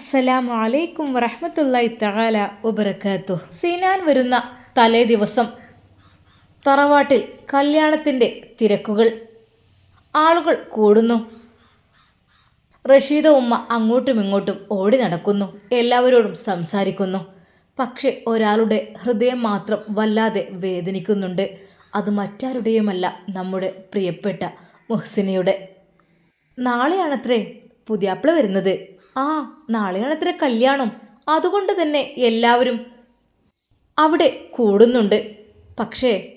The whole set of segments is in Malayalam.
അസ്സലാമു അലൈക്കും വറഹമത്തല്ലായി തആല ഉപരക്കാത്തു സിനാൻ വരുന്ന തലേ ദിവസം തറവാട്ടിൽ കല്യാണത്തിന്റെ തിരക്കുകൾ ആളുകൾ കൂടുന്നു. റഷീദ ഉമ്മ അങ്ങോട്ടും ഇങ്ങോട്ടും ഓടി നടക്കുന്നു. എല്ലാവരോടും സംസാരിക്കുന്നു. പക്ഷെ ഒരാളുടെ ഹൃദയം മാത്രം വല്ലാതെ വേദനിക്കുന്നുണ്ട്. അത് മറ്റാരുടെയുമല്ല നമ്മുടെ പ്രിയപ്പെട്ട മുഹ്സിനയുടെ. നാളെയാണത്രേ പുതിയാപ്പിള വരുന്നത്. ആ നാളെയാണത്ര കല്യാണം. അതുകൊണ്ട് തന്നെ എല്ലാവരും അവിടെ കൂടുന്നുണ്ട്. പക്ഷേ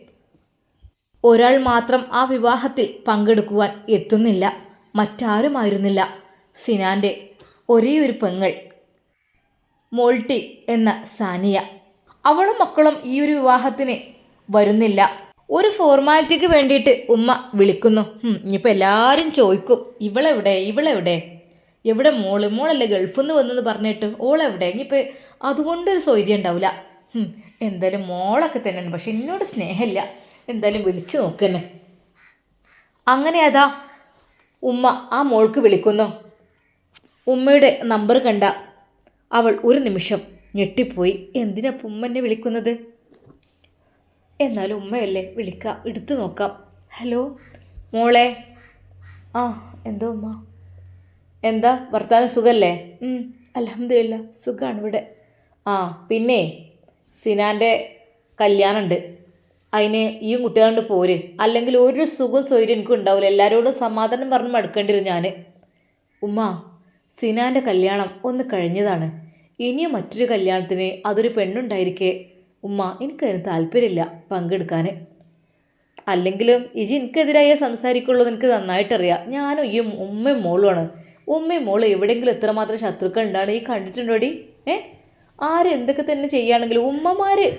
ഒരാൾ മാത്രം ആ വിവാഹത്തിൽ പങ്കെടുക്കുവാൻ എത്തുന്നില്ല. മറ്റാരുമായിരുന്നില്ല. സിനാന്റെ ഒരേ ഒരു പെങ്ങൾ മോൾട്ടി എന്ന സാനിയ. അവളും മക്കളും ഈ ഒരു വിവാഹത്തിന് വരുന്നില്ല. ഒരു ഫോർമാലിറ്റിക്ക് വേണ്ടിയിട്ട് ഉമ്മ വിളിക്കുന്നു. ഇനിയിപ്പോൾ എല്ലാവരും ചോദിക്കും ഇവളെവിടെ? ഇവളെവിടെ? എവിടെ മോൾ? മോളല്ലേ ഗൾഫിൽ നിന്ന് വന്നെന്ന് പറഞ്ഞിട്ട്. ഓളെവിടെ? ഇനിയിപ്പോൾ അതുകൊണ്ടൊരു സൗകര്യം ഉണ്ടാവില്ല എന്തായാലും മോളൊക്കെ തന്നെയാണ്. പക്ഷെ എന്നോട് സ്നേഹമില്ല. എന്തായാലും വിളിച്ചു നോക്കുന്നു. അങ്ങനെ അതാ ഉമ്മ ആ മോൾക്ക് വിളിക്കുന്നു. ഉമ്മയുടെ നമ്പർ കണ്ട അവൾ ഒരു നിമിഷം ഞെട്ടിപ്പോയി. എന്തിനാ ഉമ്മനെ വിളിക്കുന്നത്? എന്നാലും ഉമ്മയല്ലേ വിളിക്കാം. എടുത്തു നോക്കാം. ഹലോ? മോളെ? ആ എന്തോ ഉമ്മ? എന്താ? വർത്താനം സുഖല്ലേ? അലഹമില്ല സുഖമാണ് ഇവിടെ. ആ പിന്നെ സിനാന്റെ കല്യാണമുണ്ട് അതിന് ഈ കുട്ടികളുണ്ട് പോര്. അല്ലെങ്കിൽ ഒരു സുഖ സ്വൈര്യം എനിക്കും ഉണ്ടാവില്ല എല്ലാവരോടും സമാധാനം പറഞ്ഞ് മടുക്കേണ്ടി വരും ഞാൻ ഉമ്മ സിനാന്റെ കല്യാണം ഒന്ന് കഴിഞ്ഞതാണ്. ഇനിയും മറ്റൊരു കല്യാണത്തിന് അതൊരു പെണ്ണുണ്ടായിരിക്കെ. ഉമ്മ എനിക്കതിന് താല്പര്യമില്ല പങ്കെടുക്കാൻ അല്ലെങ്കിലും ഇജി എനിക്കെതിരായേ സംസാരിക്കുള്ളൂ എനിക്ക് നന്നായിട്ടറിയാം. ഞാനും ഈ ഉമ്മയും മോളുമാണ് ഉമ്മയും മോൾ എവിടെയെങ്കിലും എത്രമാത്രം ശത്രുക്കൾ ഉണ്ടാണ്? ഈ കണ്ടിട്ടുണ്ടോടി? ഏ? ആര് എന്തൊക്കെ തന്നെ ചെയ്യുകയാണെങ്കിലും ഉമ്മമാര്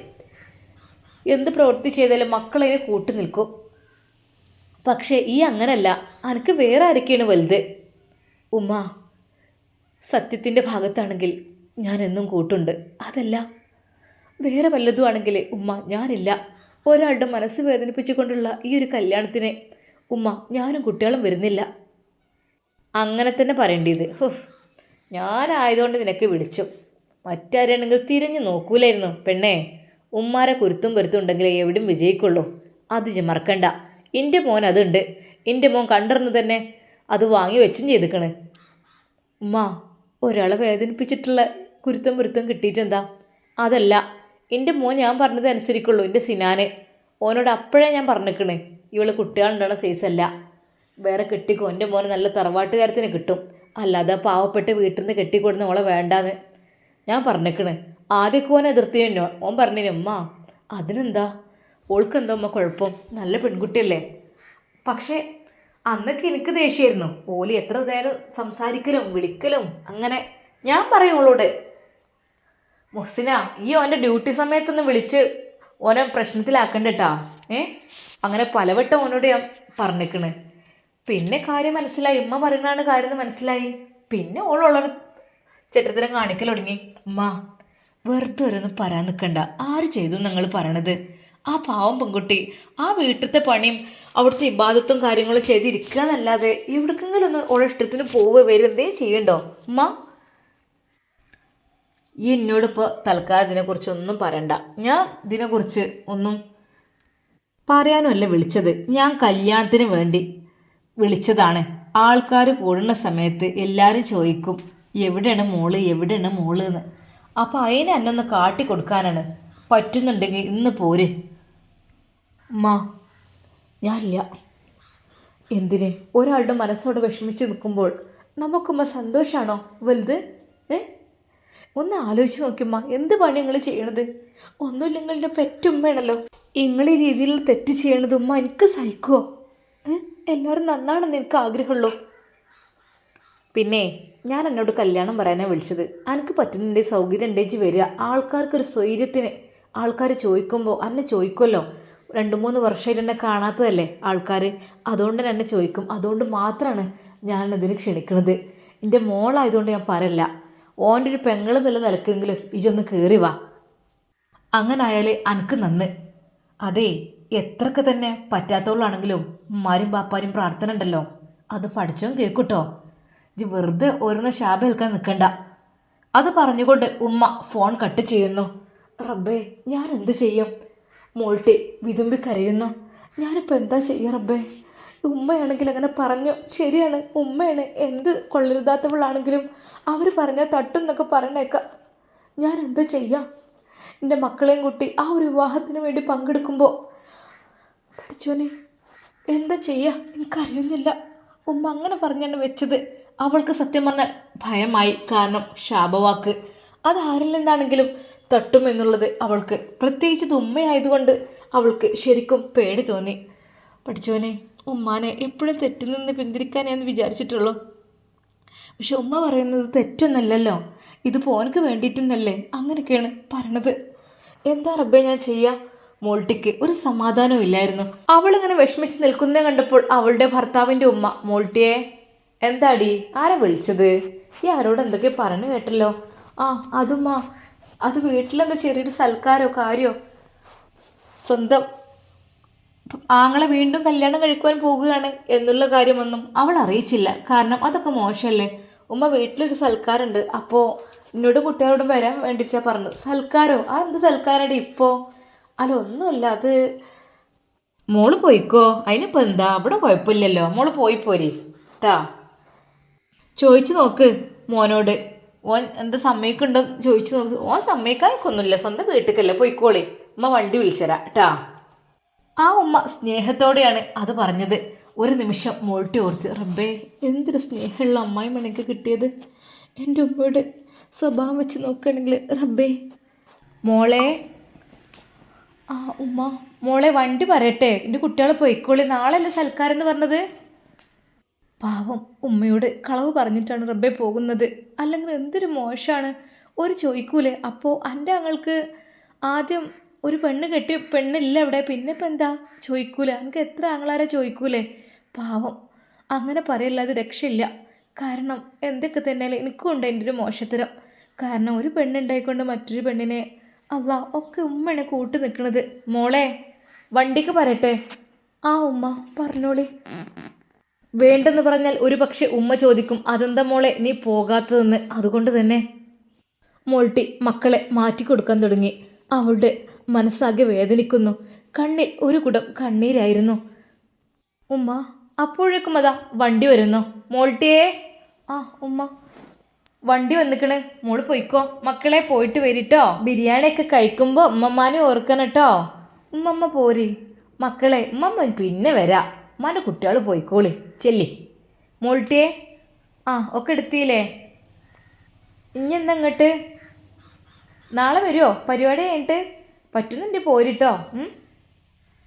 എന്ത് പ്രവൃത്തി ചെയ്താലും മക്കളതിനെ കൂട്ടി നിൽക്കും. പക്ഷേ ഈ അങ്ങനല്ല. എനിക്ക് വേറെ ആരൊക്കെയാണ് വലുത്? ഉമ്മ സത്യത്തിന്റെ ഭാഗത്താണെങ്കിൽ ഞാൻ എന്നും കൂട്ടുണ്ട്. അതല്ല വേറെ വല്ലതും ആണെങ്കിൽ ഉമ്മ ഞാനില്ല. ഒരാളുടെ മനസ്സ് വേദനിപ്പിച്ചുകൊണ്ടുള്ള ഈ ഒരു കല്യാണത്തിന് ഉമ്മ ഞാനും കുട്ടികളും വരുന്നില്ല. അങ്ങനെ തന്നെ പറയേണ്ടത് ഹുഫ് ഞാനായതുകൊണ്ട് നിനക്ക് വിളിച്ചു. മറ്റാരാണെങ്കിൽ തിരിഞ്ഞു നോക്കൂലായിരുന്നു പെണ്ണേ. ഉമ്മാരെ കുരുത്തും പൊരുത്തും ഉണ്ടെങ്കിലേ എവിടെയും വിജയിക്കുള്ളൂ. അത് മറക്കണ്ട. എന്റെ മോൻ അതുണ്ട്. എന്റെ മോൻ കണ്ടറിഞ്ഞ് തന്നെ അത് വാങ്ങി വെച്ചും ചെയ്തിക്കണ്. ഉമ്മ ഒരാളെ വേദനിപ്പിച്ചിട്ടുള്ള കുരുത്തും പൊരുത്തും കിട്ടിയിട്ടെന്താ? അതല്ല എന്റെ മോൻ ഞാൻ പറഞ്ഞത് അനുസരിക്കുള്ളൂ എന്റെ സിനാനെ. ഓനോട് അപ്പോഴേ ഞാൻ പറഞ്ഞിക്കണ്. ഇവൾ കുട്ടികളുണ്ടാവുന്ന സൈസല്ല വേറെ കെട്ടിക്കോ. എന്റെ മോനെ നല്ല തറവാട്ടുകാരത്തിന് കിട്ടും. അല്ലാതെ പാവപ്പെട്ട് വീട്ടിൽ നിന്ന് കെട്ടിക്കൊടുന്ന ഓളെ വേണ്ടാന്ന്. ഞാൻ പറഞ്ഞേക്കണ്. ആദ്യമൊക്കെ ഓൻ എതിർത്തിനോ ഓൻ പറഞ്ഞിന് ഉമ്മ അതിനെന്താ? ഓൾക്കെന്താ ഉമ്മ കുഴപ്പം? നല്ല പെൺകുട്ടിയല്ലേ. പക്ഷേ അന്നൊക്കെ എനിക്ക് ദേഷ്യമായിരുന്നു. ഓലി എത്ര നേരം സംസാരിക്കലും വിളിക്കലും അങ്ങനെ ഞാൻ പറയും ഓളോട്. മുഹ്സിന ഈ ഓന്റെ ഡ്യൂട്ടി സമയത്തൊന്ന് വിളിച്ച് ഓനെ പ്രശ്നത്തിലാക്കണ്ടട്ടാ. ഏ? അങ്ങനെ പലവട്ടം ഓനോട് ഞാൻ പറഞ്ഞേക്കണ്. പിന്നെ കാര്യം മനസ്സിലായി. ഉമ്മ പറയുന്നതാണ് കാര്യം മനസ്സിലായി. പിന്നെ ഓളോളോട് ചിത്രത്തിനെ കാണിക്കൽ തുടങ്ങി. ഉമ്മ വെറുതെ ഓരോന്ന് പറയാൻ നിൽക്കണ്ട ആര് ചെയ്തു നിങ്ങൾ പറയണത്? ആ പാവം പെൺകുട്ടി ആ വീട്ടിലത്തെ പണിയും അവിടുത്തെ ഇബാദത്തും കാര്യങ്ങളും ചെയ്തിരിക്കുക എന്നല്ലാതെ എവിടേക്കെങ്കിലും ഒന്ന് ഓളെ ഇഷ്ടത്തിന് പോവുക വരും എന്തേ ചെയ്യണ്ടോ? ഉമ്മ? ഈ എന്നോടിപ്പോൾ തൽക്കാലം ഇതിനെക്കുറിച്ച് ഒന്നും പറയണ്ട. ഞാൻ ഇതിനെക്കുറിച്ച് ഒന്നും പറയാനുമല്ല വിളിച്ചത്. ഞാൻ കല്യാണത്തിന് വേണ്ടി. വിളിച്ചതാണ്. ആൾക്കാർ കൂടുന്ന സമയത്ത് എല്ലാവരും ചോദിക്കും എവിടെയാണ് മോൾ? എവിടെയാണ് മോൾ? എന്ന് അപ്പോൾ അതിനെ കാട്ടി കൊടുക്കാനാണ് പറ്റുന്നുണ്ടെങ്കിൽ ഇന്ന് പോര്. മാ ഞാനില്ല. എന്തിന്? ഒരാളുടെ മനസ്സോട് വിഷമിച്ച് നിൽക്കുമ്പോൾ നമുക്കുമ്മ സന്തോഷമാണോ വലുത്? ഏ? ഒന്ന് ആലോചിച്ച് നോക്കിയമ്മ എന്ത് പണി നിങ്ങൾ ചെയ്യണത്? ഒന്നുമില്ല നിങ്ങളുടെ പെറ്റുമ്മയാണല്ലോ നിങ്ങൾ ഈ രീതിയിൽ തെറ്റ് ചെയ്യണത് ഉമ്മ എനിക്ക് സഹിക്കുമോ ഏ? എല്ലാവരും നന്നാണെന്ന് എനിക്ക് ആഗ്രഹമുള്ളൂ. പിന്നെ ഞാൻ എന്നോട് കല്യാണം പറയാനാണ് വിളിച്ചത്. എനിക്ക് പറ്റുന്നുണ്ട് സൗകര്യം ഉണ്ടേച്ച് വരിക. ആൾക്കാർക്കൊരു സ്വൈര്യത്തിന് ആൾക്കാർ ചോദിക്കുമ്പോൾ എന്നെ ചോദിക്കുമല്ലോ രണ്ട് മൂന്ന് വർഷമായിട്ട് എന്നെ കാണാത്തതല്ലേ ആൾക്കാർ അതുകൊണ്ട് തന്നെ എന്നെ ചോദിക്കും. അതുകൊണ്ട് മാത്രമാണ് ഞാൻ ഇതിന് ക്ഷണിക്കണത്. എന്റെ മോളായതുകൊണ്ട് ഞാൻ പറയല്ല. ഓന്റെ ഒരു പെങ്ങൾ നില നിലക്കെങ്കിലും ഇജൊന്ന് കയറി വാ. അങ്ങനായാലേ എനിക്ക് നന്ന്. അതേ എത്രയൊക്കെ തന്നെ പറ്റാത്തവളാണെങ്കിലും ഉമ്മാരും ബാപ്പാരും പ്രാർത്ഥന ഉണ്ടല്ലോ. അത് പഠിച്ചോ കേൾക്കൂട്ടോ. ഇത് വെറുതെ ഓരോന്ന് ശാപേൽക്കാൻ നിൽക്കണ്ട അത് പറഞ്ഞുകൊണ്ട് ഉമ്മ ഫോൺ കട്ട് ചെയ്യുന്നു. റബ്ബേ ഞാൻ എന്ത് ചെയ്യും? മോൾട്ടി വിതുമ്പി കരയുന്നു. ഞാനിപ്പോൾ എന്താ ചെയ്യുക റബ്ബേ? ഉമ്മയാണെങ്കിൽ അങ്ങനെ പറഞ്ഞു ശരിയാണ് ഉമ്മയാണ് എന്ത് കൊള്ളരുതാത്തവളാണെങ്കിലും അവർ പറഞ്ഞാൽ തട്ടും എന്നൊക്കെ പറഞ്ഞേക്ക ഞാൻ എന്താ ചെയ്യാം? എന്റെ മക്കളെയും കുട്ടി ആ ഒരു വിവാഹത്തിന് വേണ്ടി പങ്കെടുക്കുമ്പോൾ പഠിച്ചോനെ എന്താ ചെയ്യുക എനിക്കറിയുന്നില്ല. ഉമ്മ അങ്ങനെ പറഞ്ഞാണ് വെച്ചത്. അവൾക്ക് സത്യം പറഞ്ഞാൽ ഭയമായി. കാരണം ശാപവാക്ക്. അത് ആരിൽ നിന്നാണെങ്കിലും തട്ടും എന്നുള്ളത് അവൾക്ക്. പ്രത്യേകിച്ച് ഉമ്മയായതുകൊണ്ട് അവൾക്ക് ശരിക്കും പേടി തോന്നി. പഠിച്ചോനെ ഉമ്മാനെ എപ്പോഴും തെറ്റിൽ നിന്ന് പിന്തിരിക്കാൻ ഞാൻ വിചാരിച്ചിട്ടുള്ളൂ. പക്ഷെ ഉമ്മ പറയുന്നത് തെറ്റൊന്നല്ലല്ലോ. ഇത് പോനക്ക് വേണ്ടിയിട്ടെന്നല്ലേ അങ്ങനെയൊക്കെയാണ് പറയണത്. എന്താ റബ്ബേ ഞാൻ ചെയ്യാ? മോൾട്ടിക്ക് ഒരു സമാധാനവും ഇല്ലായിരുന്നു. അവളിങ്ങനെ വിഷമിച്ച് നിൽക്കുന്നത് കണ്ടപ്പോൾ അവളുടെ ഭർത്താവിന്റെ ഉമ്മ മോൾട്ടിയെ എന്താടി? ആരാ വിളിച്ചത്? ഈ ആരോട് എന്തൊക്കെ പറഞ്ഞു കേട്ടല്ലോ? ആ അതുമ്മ അത് വീട്ടിലെന്താ ചെറിയൊരു സൽക്കാരോ കാര്യോ? സ്വന്തം ആങ്ങളെ വീണ്ടും കല്യാണം കഴിക്കുവാൻ പോകുകയാണ് എന്നുള്ള കാര്യമൊന്നും അവൾ അറിയിച്ചില്ല. കാരണം അതൊക്കെ മോശമല്ലേ? ഉമ്മ വീട്ടിലൊരു സൽക്കാരുണ്ട് അപ്പോൾ എന്നോട് കുട്ടികളോടും വരാൻ വേണ്ടിയിട്ടാണ് പറഞ്ഞത്. സൽക്കാരോ? ആ എന്ത് സൽക്കാരടി ഇപ്പോൾ അല്ല ഒന്നുമില്ല അത് മോൾ പോയിക്കോ? അതിനിപ്പോൾ എന്താ? അവിടെ കുഴപ്പമില്ലല്ലോ. മോൾ പോയി പോരി. ട്ടാ. ചോദിച്ചു നോക്ക് മോനോട്. ഓൻ എന്താ സമ്മതിക്കുണ്ടോ ചോദിച്ചു നോക്ക്. ഓൻ സമ്മതിക്കാനൊക്കൊന്നുമില്ല. സ്വന്തം വീട്ടിലേക്കല്ലേ പോയിക്കോളി. ഉമ്മ വണ്ടി വിളിച്ചരാ ട്ടാ. ആ ഉമ്മ സ്നേഹത്തോടെയാണ് അത് പറഞ്ഞത്. ഒരു നിമിഷം മോൾട്ടി ഓർത്ത് റബ്ബേ എന്തൊരു സ്നേഹമുള്ള അമ്മായിമ്മ എനിക്ക് കിട്ടിയത്? എന്റെ ഉമ്മയുടെ സ്വഭാവം വെച്ച് നോക്കുകയാണെങ്കിൽ റബ്ബേ. മോളെ ആ ഉമ്മ മോളെ വണ്ടി പറയട്ടെ. എന്റെ കുട്ടികളെ പോയിക്കോളി. നാളെയല്ലേ സൽക്കാരം എന്ന് പറഞ്ഞത്? പാവം ഉമ്മയോട് കളവ് പറഞ്ഞിട്ടാണ് റബ്ബെ പോകുന്നത്. അല്ലെങ്കിൽ എന്തൊരു മോശമാണ് ഒരു ചോദിക്കൂലേ അപ്പോൾ എന്റെ അങ്ങൾക്ക് ആദ്യം ഒരു പെണ്ണ് കെട്ടി പെണ്ണില്ല അവിടെ. പിന്നെ ഇപ്പം എന്താ? ചോദിക്കൂല എനിക്ക് എത്ര ആങ്ങളാരെ ചോദിക്കൂലേ പാവം. അങ്ങനെ പറയല്ലാതെ രക്ഷയില്ല. കാരണം എന്തൊക്കെ തന്നെയാലും എനിക്കും ഉണ്ട് എന്റെ ഒരു മോശത്തരം. കാരണം ഒരു പെണ്ണുണ്ടായിക്കൊണ്ട് മറ്റൊരു പെണ്ണിനെ അല്ല ഒക്കെ ഉമ്മയാണ് കൂട്ട് നിൽക്കണത് മോളെ വണ്ടിക്ക് പറയട്ടെ? ആ ഉമ്മ പറഞ്ഞോളി. വേണ്ടെന്ന് പറഞ്ഞാൽ ഒരു പക്ഷെ ഉമ്മ ചോദിക്കും അതെന്താ മോളെ നീ പോകാത്തതെന്ന്? അതുകൊണ്ട് തന്നെ. മോൾട്ടി മക്കളെ മാറ്റിക്കൊടുക്കാൻ തുടങ്ങി. അവളുടെ മനസ്സാകെ വേദനിക്കുന്നു. കണ്ണിൽ ഒരു കുടം കണ്ണീരായിരുന്നു. ഉമ്മ അപ്പോഴേക്കും അതാ വണ്ടി വരുന്നു. മോൾട്ടിയേ. ആ ഉമ്മ. വണ്ടി വന്നിക്കണ്. മോൾ പോയിക്കോ. മക്കളെ പോയിട്ട് വരിട്ടോ. ബിരിയാണിയൊക്കെ കഴിക്കുമ്പോൾ ഉമ്മമ്മാനെ ഓർക്കണം കേട്ടോ ഉമ്മമ്മ പോരി. മക്കളെ ഉമ്മമ്മ പിന്നെ വരാ. ഉമ്മാന്റെ കുട്ടികൾ പോയിക്കോളി. ചെല്ലി. മോൾട്ടിയെ. ആ ഒക്കെ എടുത്തില്ലേ? ഇനി എന്താ ഇങ്ങോട്ട് നാളെ വരുമോ പരിപാടി കഴിഞ്ഞിട്ട്? പറ്റുന്നുണ്ട് പോരിട്ടോ?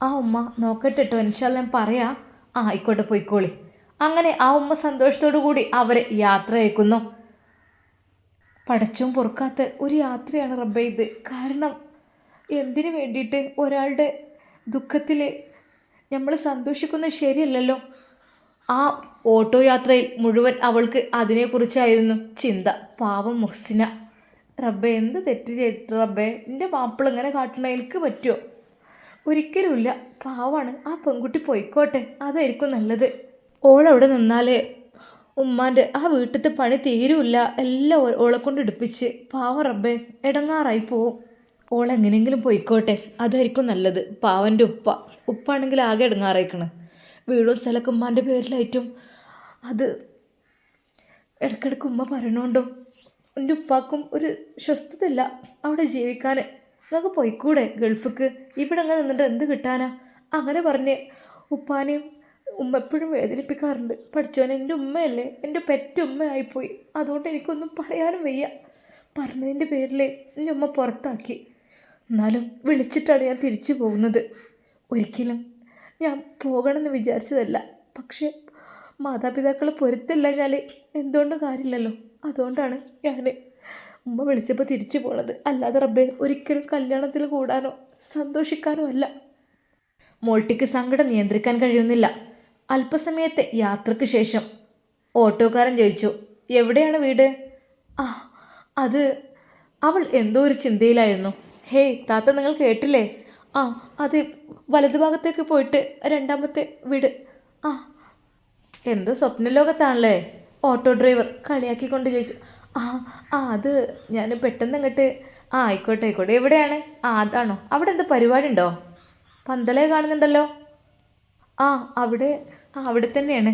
ആ ഉമ്മ നോക്കട്ടെ കേട്ടോ ഇൻഷാല്ല ഞാൻ പറയാം. ആ ആയിക്കോട്ടെ പോയിക്കോളി. അങ്ങനെ ആ ഉമ്മ സന്തോഷത്തോടു കൂടി അവരെ യാത്ര അയക്കുന്നു. പടച്ചവും പൊറുക്കാത്ത ഒരു യാത്രയാണ് റബ്ബ ഇത്. കാരണം എന്തിനു വേണ്ടിയിട്ട് ഒരാളുടെ ദുഃഖത്തിൽ നമ്മൾ സന്തോഷിക്കുന്നത് ശരിയല്ലല്ലോ? ആ ഓട്ടോ യാത്രയിൽ മുഴുവൻ അവൾക്ക് അതിനെക്കുറിച്ചായിരുന്നു ചിന്ത. പാവം മുഹ്സിന. റബ്ബെ എന്ത് തെറ്റ് ചെയ്തിട്ട് റബ്ബെ എന്റെ മാപ്പിള ഇങ്ങനെ കാട്ടണ എനിക്ക് പറ്റുമോ ഒരിക്കലുമില്ല. പാവാണ് ആ പെൺകുട്ടി പോയിക്കോട്ടെ. അതായിരിക്കും നല്ലത്. ഓൾ അവിടെ നിന്നാലേ ഉമ്മാന്റെ ആ വീട്ടിലത്തെ പണി തീരുമില്ല എല്ലാം ഓളെ കൊണ്ട് എടുപ്പിച്ച്. പാവം റബ്ബേ ഇടങ്ങാറായി പോവും. ഓളെങ്ങനെയെങ്കിലും പോയിക്കോട്ടെ. അതായിരിക്കും നല്ലത്. പാവന്റെ ഉപ്പ. ഉപ്പാണെങ്കിൽ ആകെ ഇടങ്ങാറായിക്കണ് വീടും സ്ഥലമൊക്കെ ഉമ്മാന്റെ പേരിലായിട്ടും. അത് ഇടയ്ക്കിടയ്ക്ക് ഉമ്മ പറയണോണ്ടും എന്റെ ഉപ്പാക്കും ഒരു സ്വസ്ഥതയില്ല. അവിടെ ജീവിക്കാൻ. നമുക്ക് പോയിക്കൂടെ ഗൾഫിക്ക്? ഇവിടെ അങ്ങനെ നിന്നിട്ട് എന്ത് കിട്ടാനാ? അങ്ങനെ പറഞ്ഞ് ഉപ്പാനെയും ഉമ്മ എപ്പോഴും വേദനിപ്പിക്കാറുണ്ട്. പഠിച്ചവൻ എന്റെ ഉമ്മയല്ലേ? എന്റെ പെറ്റ ഉമ്മയായിപ്പോയി. അതുകൊണ്ട് എനിക്കൊന്നും പറയാനും വയ്യ. പറഞ്ഞതിന്റെ പേരിൽ എന്റെ ഉമ്മ പുറത്താക്കി. എന്നാലും വിളിച്ചിട്ടാണ് ഞാൻ തിരിച്ചു പോകുന്നത്. ഒരിക്കലും ഞാൻ പോകണമെന്ന് വിചാരിച്ചതല്ല. പക്ഷേ മാതാപിതാക്കൾ പൊരുത്തില്ല ഞാൻ എന്തുകൊണ്ടും കാര്യമില്ലല്ലോ? അതുകൊണ്ടാണ് ഞാൻ ഉമ്മ വിളിച്ചപ്പോൾ തിരിച്ചു പോണത്. അല്ലാതെ റബ്ബെ ഒരിക്കലും കല്യാണത്തിൽ കൂടാനോ സന്തോഷിക്കാനോ അല്ല. മോൾട്ടിക്ക് സങ്കടം നിയന്ത്രിക്കാൻ കഴിയുന്നില്ല. അല്പസമയത്തെ യാത്രയ്ക്ക് ശേഷം ഓട്ടോക്കാരൻ ചോദിച്ചു എവിടെയാണ് വീട്? ആ അത് അവൾ എന്തോ ഒരു ചിന്തയിലായിരുന്നു. ഹേയ് താത്ത നിങ്ങൾ കേട്ടില്ലേ? ആ അത് വലതുഭാഗത്തേക്ക് പോയിട്ട് രണ്ടാമത്തെ വീട്. ആ എന്തോ സ്വപ്നലോകത്താണല്ലേ ഓട്ടോ ഡ്രൈവർ കളിയാക്കിക്കൊണ്ട് ചോദിച്ചു ആ ആ അത് ഞാൻ പെട്ടെന്ന് അങ്ങോട്ട് ആ ആയിക്കോട്ടെ ആയിക്കോട്ടെ. എവിടെയാണ്? ആ അതാണോ. അവിടെ എന്താ പരിപാടി ഉണ്ടോ? പന്തലേ കാണുന്നുണ്ടല്ലോ. ആ അവിടെ ആ അവിടെ തന്നെയാണ്.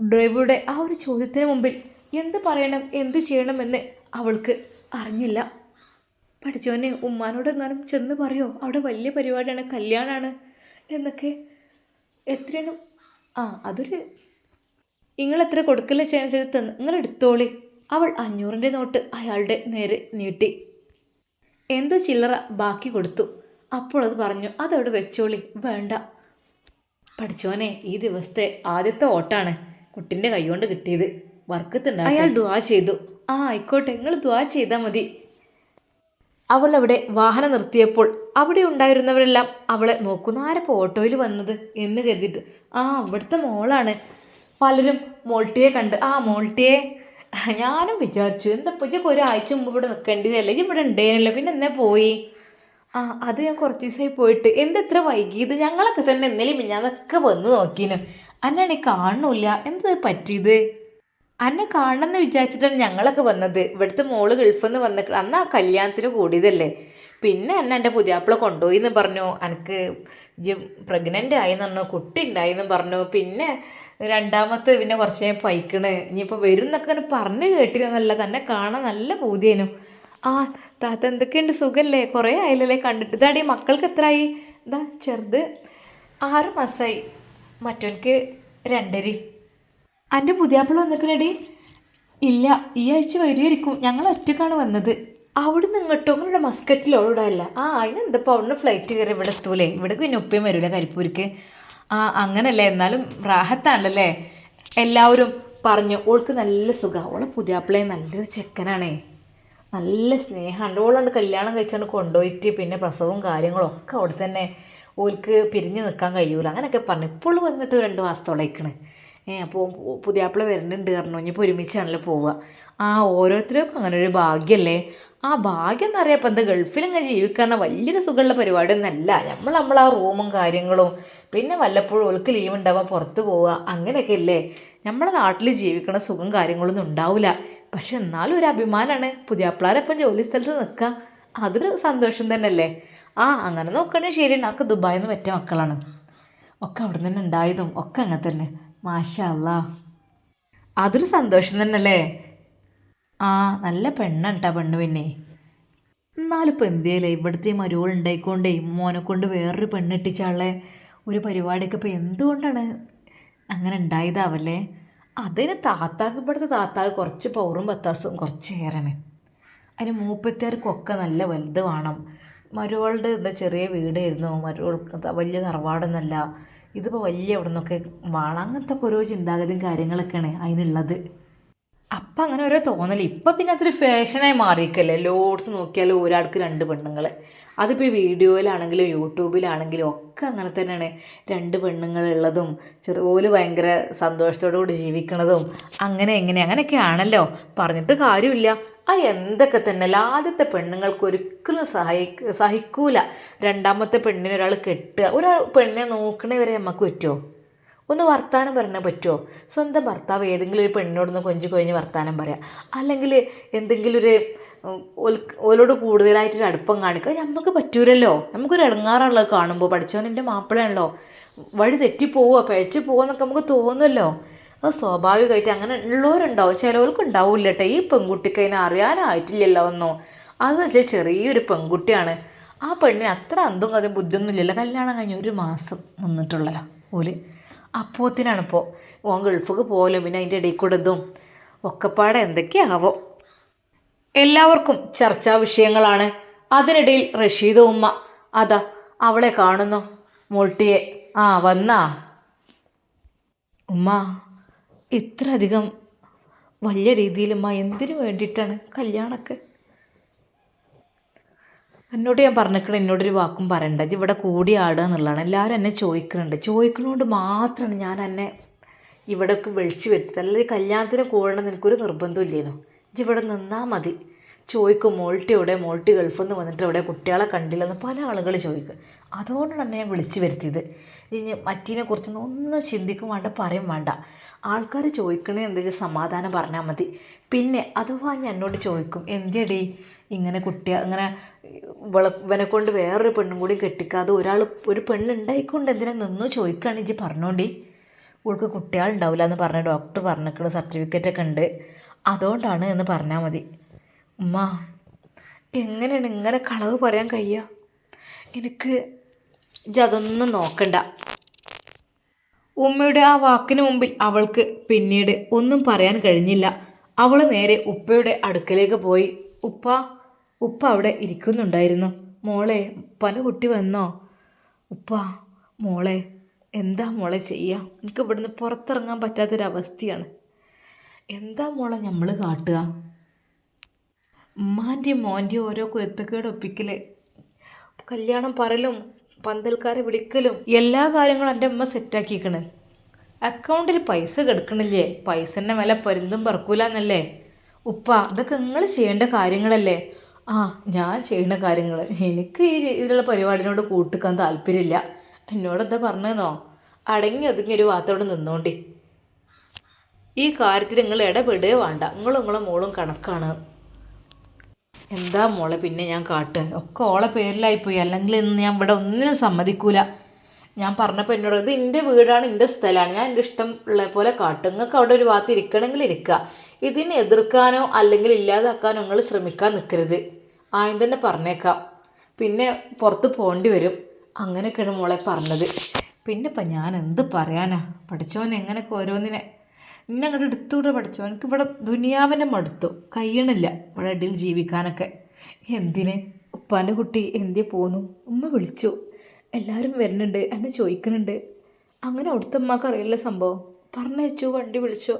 ഡ്രൈവറുടെ ആ ഒരു ചോദ്യത്തിന് മുമ്പിൽ എന്ത് പറയണം എന്ത് ചെയ്യണമെന്ന് അവൾക്ക് അറിഞ്ഞില്ല. പഠിച്ചവനെ ഉമ്മാനോട് എങ്ങാനും ചെന്ന് പറയോ അവിടെ വലിയ പരിപാടിയാണ് കല്യാണമാണ് എന്നൊക്കെ എത്രയാണ്? ആ അതൊരു നിങ്ങൾ എത്ര കൊടുക്കല്ലേ ചെയ്യാൻ ചെയ്ത് തന്ന് നിങ്ങൾ എടുത്തോളി. അവൾ അഞ്ഞൂറിന്റെ നോട്ട് അയാളുടെ നേരെ നീട്ടി. എന്തോ ചില്ലറ ബാക്കി കൊടുത്തു. അപ്പോൾ അത് പറഞ്ഞു അതവിടെ വെച്ചോളി വേണ്ട. പഠിച്ചോനെ ഈ ദിവസത്തെ ആദ്യത്തെ ഓട്ടാണ് കുട്ടിന്റെ കൈകൊണ്ട് കിട്ടിയത്. വർക്കത്തുണ്ട് അയാൾ ദ്വാ ചെയ്തു. ആ ആയിക്കോട്ടെ നിങ്ങൾ ദ്വാ ചെയ്താൽ മതി. അവൾ അവിടെ വാഹനം നിർത്തിയപ്പോൾ അവിടെ ഉണ്ടായിരുന്നവരെല്ലാം അവളെ നോക്കുന്നു. ആരപ്പോൾ ഓട്ടോയിൽ വന്നത്? എന്ന് കരുതിയിട്ട്. ആ അവിടുത്തെ മോളാണ്. പലരും മോൾട്ടിയെ കണ്ട് ആ മോൾട്ടിയെ. ഞാനും വിചാരിച്ചു എന്താ ഇജ്ജൊക്കെ ഒരാഴ്ച മുമ്പ് ഇവിടെ നിൽക്കേണ്ടതല്ലേ ഇജ്ജ് ഇവിടെ ഉണ്ടേനല്ലോ പിന്നെ എന്നെ പോയി? ആ അത് ഞാൻ കുറച്ച് ദിവസമായി പോയിട്ട്. എന്തെത്ര വൈകിയത് ഞങ്ങളൊക്കെ തന്നെ ഇന്നലെ മിഞ്ഞാന്നൊക്കെ വന്ന് നോക്കിനു. അന്നാണ് കാണണില്ല എന്താ പറ്റിയത്? അന്നെ കാണണമെന്ന് വിചാരിച്ചിട്ടാണ് ഞങ്ങളൊക്കെ വന്നത്. ഇവിടുത്തെ മോൾ ഗൾഫിൽ നിന്ന് വന്ന അന്ന് ആ കല്യാണത്തിന് കൂടിയതല്ലേ. പിന്നെ എന്നെ എന്റെ പുതിയാപ്പിള കൊണ്ടുപോയി എന്ന് പറഞ്ഞു. എനിക്ക് ജി പ്രഗ്നന്റ് ആയെന്ന് പറഞ്ഞു. കുട്ടി ഉണ്ടായിന്ന് പറഞ്ഞു. പിന്നെ രണ്ടാമത്തെ പിന്നെ കുറച്ച് പൈക്കണ്. ഇനിയിപ്പോൾ വരും എന്നൊക്കെ പറഞ്ഞ് കേട്ടിരുന്നല്ല തന്നെ കാണാൻ നല്ല പൂതിയേനു. ആ താത്ത എന്തൊക്കെയുണ്ട് സുഖല്ലേ? കുറേ ആയില്ലല്ലേ കണ്ടിട്ട്. ഇതാടി മക്കൾക്ക് എത്രയായി ഇതാ ചെറുത് ആറ് മാസമായി മറ്റവനക്ക് രണ്ടരി. എന്റെ പുതിയാപ്പിള വന്നിക്കണടി. ഇല്ല ഈ ആഴ്ച വരുമായിരിക്കും ഞങ്ങൾ ഒറ്റക്കാണ് വന്നത്. അവിടുന്ന് ഇങ്ങോട്ടോ? നിങ്ങളുടെ മസ്കറ്റിലോ ഇവിടെ അല്ല ആ അതിനെന്തപ്പോൾ അവിടുന്ന് ഫ്ലൈറ്റ് കയറി ഇവിടെ എത്തൂലേ? ഇവിടെ പിന്നെ ഉപ്പയും വരൂല കരിപ്പൂർക്ക് ആ അങ്ങനല്ലേ? എന്നാലും റാഹത്താണല്ലേ? എല്ലാവരും പറഞ്ഞു ഓൾക്ക് നല്ല സുഖം. ഓളെ പുതിയാപ്പിളയെ നല്ലൊരു ചെക്കനാണേ. നല്ല സ്നേഹമുണ്ട് ഓളുണ്ട് കല്യാണം കഴിച്ചാണ് കൊണ്ടുപോയിട്ട് പിന്നെ പ്രസവവും കാര്യങ്ങളൊക്കെ അവിടെ തന്നെ ഓൽക്ക് പിരിഞ്ഞ് നിൽക്കാൻ കഴിയൂല. അങ്ങനെയൊക്കെ പറഞ്ഞു. ഇപ്പോൾ വന്നിട്ട് രണ്ട് മാസത്തോളേക്കണ് ഏഹ് അപ്പോൾ പുതിയാപ്പിള വരുന്നുണ്ട് പറഞ്ഞു. ഇനിയിപ്പോൾ ഒരുമിച്ചാണല്ലോ പോവുക. ആ ഓരോരുത്തർക്കും അങ്ങനെ ഒരു ഭാഗ്യമല്ലേ ആ ഭാഗ്യം എന്നറിയപ്പോൾ എന്താ ഗൾഫിലിങ്ങനെ ജീവിക്കാൻ വലിയൊരു സുഖമുള്ള പരിപാടിയൊന്നുമല്ല. നമ്മൾ നമ്മൾ ആ റൂമും കാര്യങ്ങളും. പിന്നെ വല്ലപ്പോഴും ഓൾക്ക് ലീവ് ഉണ്ടാവുക പുറത്ത് പോവുക അങ്ങനെയൊക്കെ അല്ലേ നമ്മളെ നാട്ടിൽ ജീവിക്കണ സുഖം കാര്യങ്ങളൊന്നും ഉണ്ടാവില്ല പക്ഷെ എന്നാലും ഒരു അഭിമാനമാണ് പുതിയാപ്പിളാരപ്പം ജോലി സ്ഥലത്ത് നിൽക്കുക അതൊരു സന്തോഷം തന്നെയല്ലേ? ആ അങ്ങനെ നോക്കണേ ശരിയാണ് ആൾക്ക് ദുബായിൽ നിന്ന് പറ്റിയ മക്കളാണ്. ഒക്കെ അവിടെ തന്നെ ഉണ്ടായതും ഒക്കെ അങ്ങനെ തന്നെ. മാഷാ അല്ല. അതൊരു സന്തോഷം തന്നെയല്ലേ? ആ നല്ല പെണ്ണാണ് കേട്ടോ പെണ്ണ് പിന്നെ. എന്നാലും ഇപ്പം എന്തേലേ ഇവിടുത്തെ മരുവൾ ഉണ്ടായിക്കൊണ്ടേ മോനെ കൊണ്ട് വേറൊരു പെണ്ണിട്ടിച്ചാളെ ഒരു പരിപാടിയൊക്കെ ഇപ്പം എന്തുകൊണ്ടാണ്? അങ്ങനെ ഉണ്ടായതാവല്ലേ? അതിന് താത്താക്ക് ഇവിടുത്തെ താത്താക്ക് കുറച്ച് പൗറും പത്താസും കുറച്ച് ഏറെ അതിന് മൂപ്പത്തിയാർക്കൊക്കെ നല്ല വലുത് വേണം. മരുവളുടെ എന്താ ചെറിയ വീടായിരുന്നു. മരുവൾക്ക് വലിയ തറവാടൊന്നല്ല. ഇതിപ്പോൾ വലിയ അവിടെ നിന്നൊക്കെ വേണം അങ്ങനത്തെ ഓരോ ചിന്താഗതിയും കാര്യങ്ങളൊക്കെയാണ് അതിനുള്ളത്. അപ്പം അങ്ങനെ ഓരോ തോന്നൽ ഇപ്പം പിന്നെ അതൊരു ഫാഷനായി മാറിയിരിക്കല്ലേ എല്ലായിടത്തും നോക്കിയാലും ഒരാൾക്ക് രണ്ട് പെണ്ണുങ്ങൾ അതിപ്പോൾ വീഡിയോയിലാണെങ്കിലും യൂട്യൂബിലാണെങ്കിലും ഒക്കെ അങ്ങനെ തന്നെയാണ്. രണ്ട് പെണ്ണുങ്ങളുള്ളതും ചെറുപോൽ ഭയങ്കര സന്തോഷത്തോടു കൂടി ജീവിക്കണതും അങ്ങനെ എങ്ങനെ അങ്ങനെയൊക്കെ ആണല്ലോ പറഞ്ഞിട്ട് കാര്യമില്ല. ആ എന്തൊക്കെ തന്നെ അല്ല ആദ്യത്തെ പെണ്ണുങ്ങൾക്ക് ഒരിക്കലും സഹായിക്ക സഹിക്കൂല. രണ്ടാമത്തെ പെണ്ണിനെ ഒരാൾ കെട്ടുക. ഒരാൾ പെണ്ണിനെ നോക്കണേ വരെ നമുക്ക് പറ്റുമോ ഒന്ന് വർത്താനം പറയണേ പറ്റുമോ സ്വന്തം ഭർത്താവ് ഏതെങ്കിലും ഒരു പെണ്ണിനോടൊന്ന് കൊഞ്ചു കൊഴിഞ്ഞ് വർത്താനം പറയാം. അല്ലെങ്കിൽ എന്തെങ്കിലും ഒരു ഓലോട് കൂടുതലായിട്ടൊരു അടുപ്പം കാണിക്കുക. നമുക്ക് പറ്റൂരല്ലോ നമുക്കൊരു ഇടങ്ങാറുള്ളത് കാണുമ്പോൾ പഠിച്ചവൻ എന്റെ മാപ്പിളയാണല്ലോ. വഴി തെറ്റിപ്പോവുക പഴച്ചു പോവോ എന്നൊക്കെ നമുക്ക് തോന്നുമല്ലോ അത് സ്വാഭാവികമായിട്ട് അങ്ങനെ ഉള്ളവരുണ്ടാവും. ചിലവർക്ക് ഉണ്ടാവില്ല കേട്ടോ ഈ പെൺകുട്ടിക്ക് അതിനെ അറിയാനായിട്ടില്ലല്ലോ ഒന്നോ. അത് വെച്ചാൽ ചെറിയൊരു പെൺകുട്ടിയാണ്. ആ പെണ്ണിന് അത്ര അന്തും കഥയും ബുദ്ധിയൊന്നും ഇല്ലല്ലോ. കല്യാണം കഴിഞ്ഞ് ഒരു മാസം നിന്നിട്ടുള്ളല്ലോ ഓൽ അപ്പോത്തിനാണിപ്പോൾ ഓൻ ഗൾഫിക്ക് പോലും പിന്നെ അതിന്റെ ഇടയിൽ കൂടെ ഇതും ഒക്കെപ്പാടെ എന്തൊക്കെയാവോ. എല്ലാവർക്കും ചർച്ചാ വിഷയങ്ങളാണ്. അതിനിടയിൽ റഷീദ ഉമ്മ അതാ അവളെ കാണുന്നു. മോൾട്ടിയെ. ആ വന്നാ. ഉമ്മ ഇത്രയധികം വലിയ രീതിയിലുമ്മ എന്തിനു വേണ്ടിയിട്ടാണ് കല്യാണമൊക്കെ? എന്നോട് ഞാൻ പറഞ്ഞിരിക്കണം എന്നോടൊരു വാക്കും പറയണ്ട. ഇജ്ജ് ഇവിടെ കൂടി ആടുക എന്നുള്ളതാണ്. എല്ലാവരും എന്നെ ചോദിക്കുന്നുണ്ട് ചോദിക്കുന്നതുകൊണ്ട് മാത്രമാണ് ഞാൻ എന്നെ ഇവിടേക്ക് വിളിച്ചു വരുത്തത് അല്ലാതെ ഈ കല്യാണത്തിന് കൂടണം എനിക്കൊരു നിർബന്ധമില്ലേനു ഇജ്ജ് ഇവിടെ നിന്നാൽ മതി. ചോദിക്കും മോൾട്ടി എവിടെ? മോൾട്ടി ഗൾഫിൽ നിന്ന് വന്നിട്ട് എവിടെ? കുട്ടികളെ കണ്ടില്ലെന്ന് പല ആളുകൾ ചോദിക്കും. അതുകൊണ്ടാണ് എന്നെ ഞാൻ വിളിച്ചു വരുത്തിയത്. ഇനി മറ്റീനെ കുറിച്ചൊന്നും ഒന്നും ചിന്തിക്കും വേണ്ട പറയും വേണ്ട. ആൾക്കാർ ചോദിക്കണേ എന്താ സമാധാനം പറഞ്ഞാൽ മതി. പിന്നെ അഥവാ ഞാൻ എന്നോട് ചോദിക്കും എന്തിയടി? ഇങ്ങനെ കുട്ടിയ ഇങ്ങനെ ഇവനെ കൊണ്ട് വേറൊരു പെണ്ണും കൂടി കെട്ടിക്കാതെ ഒരാൾ ഒരു പെണ്ണുണ്ടായിക്കൊണ്ട് എന്തിനാ നിന്നു ചോദിക്കുകയാണ് ഇജ്ജ് പറഞ്ഞോണ്ടി? ഓൾക്ക് കുട്ടികളുണ്ടാവില്ല എന്ന് പറഞ്ഞ ഡോക്ടർ പറഞ്ഞിട്ടുള്ള സർട്ടിഫിക്കറ്റൊക്കെ ഉണ്ട്. അതുകൊണ്ടാണ് എന്ന് പറഞ്ഞാൽ മതി. ഉമ്മ എങ്ങനെയാണ് ഇങ്ങനെ കളവ് പറയാൻ കഴിയുക എനിക്ക് ഇതൊന്നും നോക്കണ്ട. ഉമ്മയുടെ ആ വാക്കിന് മുമ്പിൽ അവൾക്ക് പിന്നീട് ഒന്നും പറയാൻ കഴിഞ്ഞില്ല. അവൾ നേരെ ഉപ്പയുടെ അടുക്കലേക്ക് പോയി. ഉപ്പ ഉപ്പ അവിടെ ഇരിക്കുന്നുണ്ടായിരുന്നു. മോളെ പന കുട്ടി വന്നോ? ഉപ്പ മോളെ എന്താ മോളെ ചെയ്യുക എനിക്ക് ഇവിടുന്ന് പുറത്തിറങ്ങാൻ പറ്റാത്തൊരവസ്ഥയാണ്. എന്താ മോളെ നമ്മൾ കാട്ടുക? ഉമ്മാന്റെയും മോന്റെയും ഓരോ കുരുത്തക്കേട് ഒപ്പിക്കൽ കല്യാണം പറലും പന്തൽക്കാരെ വിളിക്കലും എല്ലാ കാര്യങ്ങളും എന്റെ അമ്മ സെറ്റാക്കിക്കണ് അക്കൗണ്ടിൽ പൈസ കിടക്കണില്ലേ? പൈസന്റെ മേലെ പരുന്തും പറക്കൂല എന്നല്ലേ ഉപ്പ അതൊക്കെ നിങ്ങൾ ചെയ്യേണ്ട കാര്യങ്ങളല്ലേ? ആ ഞാൻ ചെയ്യുന്ന കാര്യങ്ങൾ എനിക്ക് ഈ ഇതിലുള്ള പരിപാടിനോട് കൂട്ടിക്കാൻ താല്പര്യമില്ല. എന്നോട് എന്താ പറഞ്ഞതെന്നോ അടങ്ങി ഒതുങ്ങി ഒരു ഭാഗത്തോടെ നിന്നോണ്ടി. ഈ കാര്യത്തിൽ നിങ്ങൾ ഇടപെടുകയോ വേണ്ട. നിങ്ങളും നിങ്ങളും മോളും കണക്കാണ്. എന്താ മോളെ പിന്നെ ഞാൻ കാട്ട്? ഒക്കെ ഓളെ പേരിലായിപ്പോയി. അല്ലെങ്കിൽ ഇന്ന് ഞാൻ ഇവിടെ ഒന്നിനും സമ്മതിക്കൂല. ഞാൻ പറഞ്ഞപ്പോൾ എന്നോട് ഇത് എന്റെ വീടാണ് എന്റെ സ്ഥലമാണ്. ഞാൻ എന്റെ ഇഷ്ടം ഉള്ള പോലെ കാട്ടും. നിങ്ങൾക്ക് അവിടെ ഒരു ഭാഗത്ത് ഇരിക്കണമെങ്കിൽ ഇരിക്കുക. ഇതിനെ എതിർക്കാനോ അല്ലെങ്കിൽ ഇല്ലാതാക്കാനോ നിങ്ങൾ ശ്രമിക്കാൻ നിൽക്കരുത് ആദ്യം തന്നെ പറഞ്ഞേക്കാം. പിന്നെ പുറത്ത് പോകേണ്ടി വരും. അങ്ങനെയൊക്കെയാണ് മോളെ പറഞ്ഞത്. പിന്നെ ഇപ്പം ഞാൻ എന്ത് പറയാനാ? പഠിച്ചവൻ എങ്ങനെയൊക്കെ ഓരോന്നിനെ? ഇന്നെ അങ്ങോട്ട് എടുത്തുകൂടെ പഠിച്ചോ എനിക്ക് ഇവിടെ ദുനിയാവിനെ മടുത്തു. കഴിയണില്ല ഇവിടെ അടിയിൽ ജീവിക്കാനൊക്കെ. എന്തിന്? ഉപ്പാന്റെ കുട്ടി എന്തിയെ പോന്നു? ഉമ്മ വിളിച്ചു. എല്ലാവരും വരുന്നുണ്ട്. എന്നെ ചോദിക്കുന്നുണ്ട്. അങ്ങനെ അവിടുത്തെ അമ്മയ്ക്ക് അറിയില്ല സംഭവം. പറഞ്ഞയച്ചു വണ്ടി വിളിച്ചു.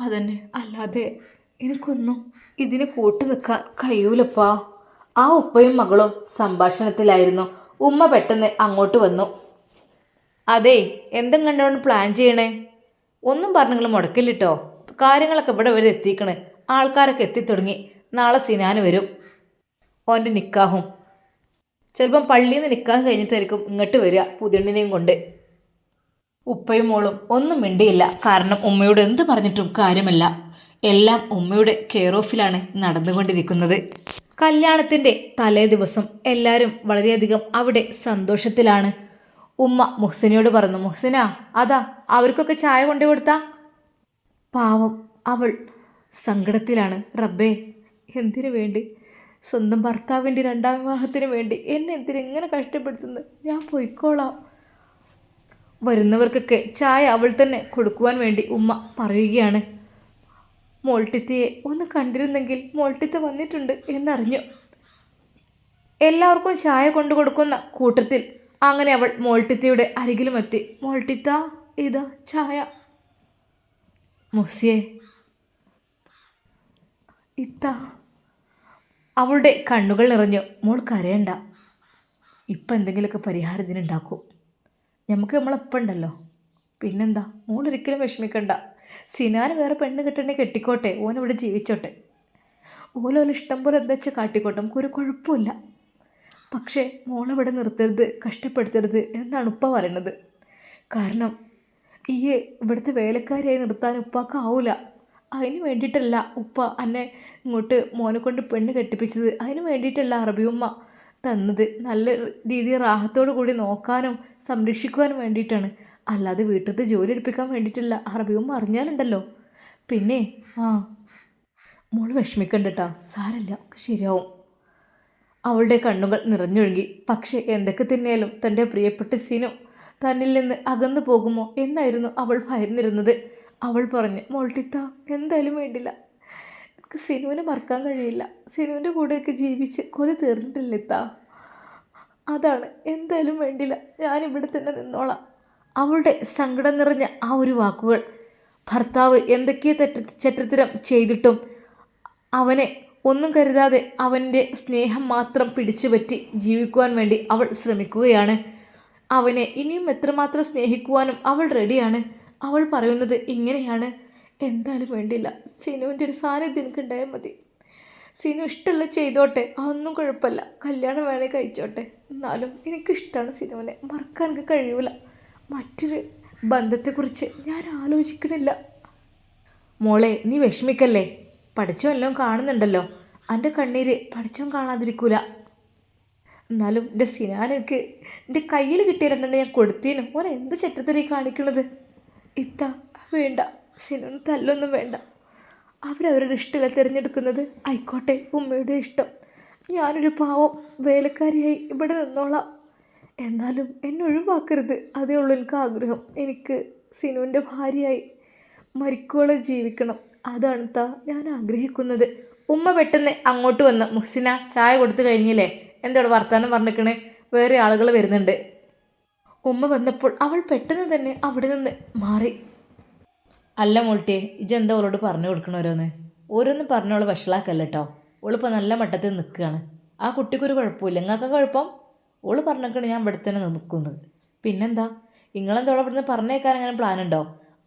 അതന്നെ. അല്ലാതെ എനിക്കൊന്നും ഇതിന് കൂട്ടു നിൽക്കാൻ കഴിയൂലപ്പാ. ആ ഉപ്പയും മകളും സംഭാഷണത്തിലായിരുന്നു. ഉമ്മ പെട്ടെന്ന് അങ്ങോട്ട് വന്നു. അതെ എന്തും കണ്ടോണ്ട് പ്ലാൻ ചെയ്യണേ? ഒന്നും പറഞ്ഞു നിങ്ങൾ മുടക്കില്ലിട്ടോ? കാര്യങ്ങളൊക്കെ ഇവിടെ വരെ എത്തിക്കണ്. ആൾക്കാരൊക്കെ എത്തിത്തുടങ്ങി. നാളെ സിനാന് വരും. ഓന്റെ നിക്കാഹും. ചിലപ്പം പള്ളിയിൽ നിന്ന് നിക്കാഹ് കഴിഞ്ഞിട്ടായിരിക്കും ഇങ്ങോട്ട് വരിക പുതിയണ്ണിനെയും കൊണ്ട്. ഉപ്പയും മോളും ഒന്നും മിണ്ടിയില്ല. കാരണം ഉമ്മയോട് എന്ത് പറഞ്ഞിട്ടും കാര്യമല്ല. എല്ലാം ഉമ്മയുടെ കെയർ ഓഫിലാണ് നടന്നുകൊണ്ടിരിക്കുന്നത്. കല്യാണത്തിന്റെ തലേ ദിവസം എല്ലാവരും വളരെയധികം അവിടെ സന്തോഷത്തിലാണ്. ഉമ്മ മുഹ്സിനയോട് പറഞ്ഞു മുഹ്സിന അതാ അവർക്കൊക്കെ ചായ കൊണ്ടു കൊടുത്താ. പാവം അവൾ സങ്കടത്തിലാണ്. റബ്ബേ എന്തിനു വേണ്ടി? സ്വന്തം ഭർത്താവിന്റെ രണ്ടാം വിവാഹത്തിന് വേണ്ടി എന്നെ എന്തിനു ഇങ്ങനെ കഷ്ടപ്പെടുത്തുന്നത് ഞാൻ പോയിക്കോളാം. വരുന്നവർക്കൊക്കെ ചായ അവൾ തന്നെ കൊടുക്കുവാൻ വേണ്ടി ഉമ്മ പറയുകയാണ്. മോൾട്ടിത്തയെ ഒന്ന് കണ്ടിരുന്നെങ്കിൽ മോൾട്ടിത്ത വന്നിട്ടുണ്ട് എന്നറിഞ്ഞു. എല്ലാവർക്കും ചായ കൊണ്ടു കൊടുക്കുന്ന കൂട്ടത്തിൽ അങ്ങനെ അവൾ മോൾട്ടിത്തയുടെ അരികിലുമെത്തി. മോൾട്ടിത്ത ഇതാ ചായ. മുസിയെ. ഇത്ത. അവളുടെ കണ്ണുകൾ നിറഞ്ഞു. മോൾ കരയണ്ട. ഇപ്പം എന്തെങ്കിലുമൊക്കെ പരിഹാരത്തിനുണ്ടാക്കും നമുക്ക് നമ്മളെപ്പം ഉണ്ടല്ലോ. പിന്നെന്താ? മോളൊരിക്കലും വിഷമിക്കണ്ട. സിനാന് വേറെ പെണ്ണ് കിട്ടണേ കെട്ടിക്കോട്ടെ. ഓൻ ഇവിടെ ജീവിച്ചോട്ടെ ഓലോല ഇഷ്ടം പോലെ എന്താ വെച്ചാൽ കാട്ടിക്കോട്ടെ. നമുക്കൊരു കുഴപ്പമില്ല. പക്ഷേ ഇവിടെ നിർത്തരുത് കഷ്ടപ്പെടുത്തരുത് എന്നാണ് ഉപ്പ പറയണത്. കാരണം ഈ ഇവിടുത്തെ വേലക്കാരിയായി നിർത്താൻ ഉപ്പാക്കാവൂല അതിന് വേണ്ടിയിട്ടല്ല ഉപ്പ എന്നെ ഇങ്ങോട്ട് മോനെ കൊണ്ട് പെണ്ണ് കെട്ടിപ്പിച്ചത്. അതിന് വേണ്ടിയിട്ടല്ല അറബിയുമ്മ തന്നത്. നല്ല രീതിയിൽ റാഹത്തോടു കൂടി നോക്കാനും സംരക്ഷിക്കുവാനും വേണ്ടിയിട്ടാണ്. അല്ലാതെ വീട്ടിലത്തെ ജോലി എടുപ്പിക്കാൻ വേണ്ടിയിട്ടില്ല. അറബിയും അറിഞ്ഞാലുണ്ടല്ലോ. പിന്നെ ആ മോൾ വിഷമിക്കണ്ട കേട്ടോ സാരല്ല ശരിയാവും. അവളുടെ കണ്ണുകൾ നിറഞ്ഞൊഴുകി. പക്ഷേ എന്തൊക്കെ തന്നെയാലും തന്റെ പ്രിയപ്പെട്ട സീനു തന്നിൽ നിന്ന് അകന്നു പോകുമോ എന്നായിരുന്നു അവൾ ഭയന്നിരുന്നത്. അവൾ പറഞ്ഞു മോൾട്ടിത്ത എന്തായാലും വേണ്ടില്ല. എനിക്ക് സിനുവിനെ മറക്കാൻ കഴിയില്ല. സിനുവിന്റെ കൂടെയൊക്കെ ജീവിച്ച് കൊതി തീർന്നിട്ടില്ല ഇത്ത? അതാണ് എന്തായാലും വേണ്ടില്ല. ഞാനിവിടെ തന്നെ നിന്നോളാം. അവളുടെ സങ്കടം നിറഞ്ഞ ആ ഒരു വാക്കുകൾ. ഭർത്താവ് എന്തൊക്കെ തെറ്റ ചെറ്റത്തരം ചെയ്തിട്ടും അവനെ ഒന്നും കരുതാതെ അവന്റെ സ്നേഹം മാത്രം പിടിച്ചുപറ്റി ജീവിക്കുവാൻ വേണ്ടി അവൾ ശ്രമിക്കുകയാണ്. അവനെ ഇനിയും എത്രമാത്രം സ്നേഹിക്കുവാനും അവൾ റെഡിയാണ്. അവൾ പറയുന്നത് ഇങ്ങനെയാണ്. എന്തായാലും വേണ്ടില്ല. സിനുവിന്റെ ഒരു സാന്നിധ്യം എനിക്ക് ഉണ്ടായാൽ മതി. സിനു ഇഷ്ടമുള്ള ചെയ്തോട്ടെ. അതൊന്നും കുഴപ്പമില്ല. കല്യാണം വേണേ കഴിച്ചോട്ടെ. എന്നാലും എനിക്കിഷ്ടമാണ് സിനുവിനെ. മറക്കാൻ എനിക്ക് കഴിയൂല. മറ്റൊരു ബന്ധത്തെക്കുറിച്ച് ഞാൻ ആലോചിക്കണില്ല. മോളെ നീ വിഷമിക്കല്ലേ? പഠിച്ചോ എല്ലാം കാണുന്നുണ്ടല്ലോ. എന്റെ കണ്ണീര് പഠിച്ചോ കാണാതിരിക്കൂല. എന്നാലും എന്റെ സിനാൻ എനിക്ക് എന്റെ കയ്യിൽ കിട്ടിയ ഞാൻ കൊടുത്തേനും. ഓൻ എന്ത് ചെറ്റത്തരീ കാണിക്കണത്? ഇത്ത വേണ്ട. സിനുവിന് തല്ലൊന്നും വേണ്ട. അവരവരുടെ ഇഷ്ടമല്ല തിരഞ്ഞെടുക്കുന്നത്? ആയിക്കോട്ടെ ഉമ്മയുടെ ഇഷ്ടം. ഞാനൊരു പാവം വേലക്കാരിയായി ഇവിടെ നിന്നോളാം. എന്നാലും എന്നെ ഒഴിവാക്കരുത്. അതേ ഉള്ളൂ എനിക്ക് ആഗ്രഹം. എനിക്ക് സിനുവിന്റെ ഭാര്യയായി മരിക്കോളെ ജീവിക്കണം. അതാണ് താ ഞാൻ ആഗ്രഹിക്കുന്നത്. ഉമ്മ പെട്ടെന്ന് അങ്ങോട്ട് വന്ന് മുഹ്സിന ചായ കൊടുത്തു കഴിഞ്ഞില്ലേ? എന്താണ് വർത്താനം പറഞ്ഞിരിക്കണേ വേറെ ആളുകൾ വരുന്നുണ്ട്. ഉമ്മ വന്നപ്പോൾ അവൾ പെട്ടെന്ന് തന്നെ അവിടെ നിന്ന് മാറി. അല്ല മോൾട്ടിയെ ഇജെന്താ അവളോട് പറഞ്ഞു കൊടുക്കണ ഓരോന്ന്? ഓരോന്ന് പറഞ്ഞവൾ വഷളാക്കല്ല കേട്ടോ ഓളിപ്പോൾ നല്ല മട്ടത്തിൽ നിൽക്കുകയാണ് ആ കുട്ടിക്കൊരു കുഴപ്പമില്ല. നിങ്ങൾക്ക് കുഴപ്പം? ഓൾ പറഞ്ഞിട്ടാണ് ഞാൻ ഇവിടെ തന്നെ നിൽക്കുന്നത് പിന്നെന്താ? നിങ്ങളെന്താ ഓളെ ഇവിടുന്ന് പറഞ്ഞേക്കാൻ അങ്ങനെ പ്ലാൻ ഉണ്ടോ?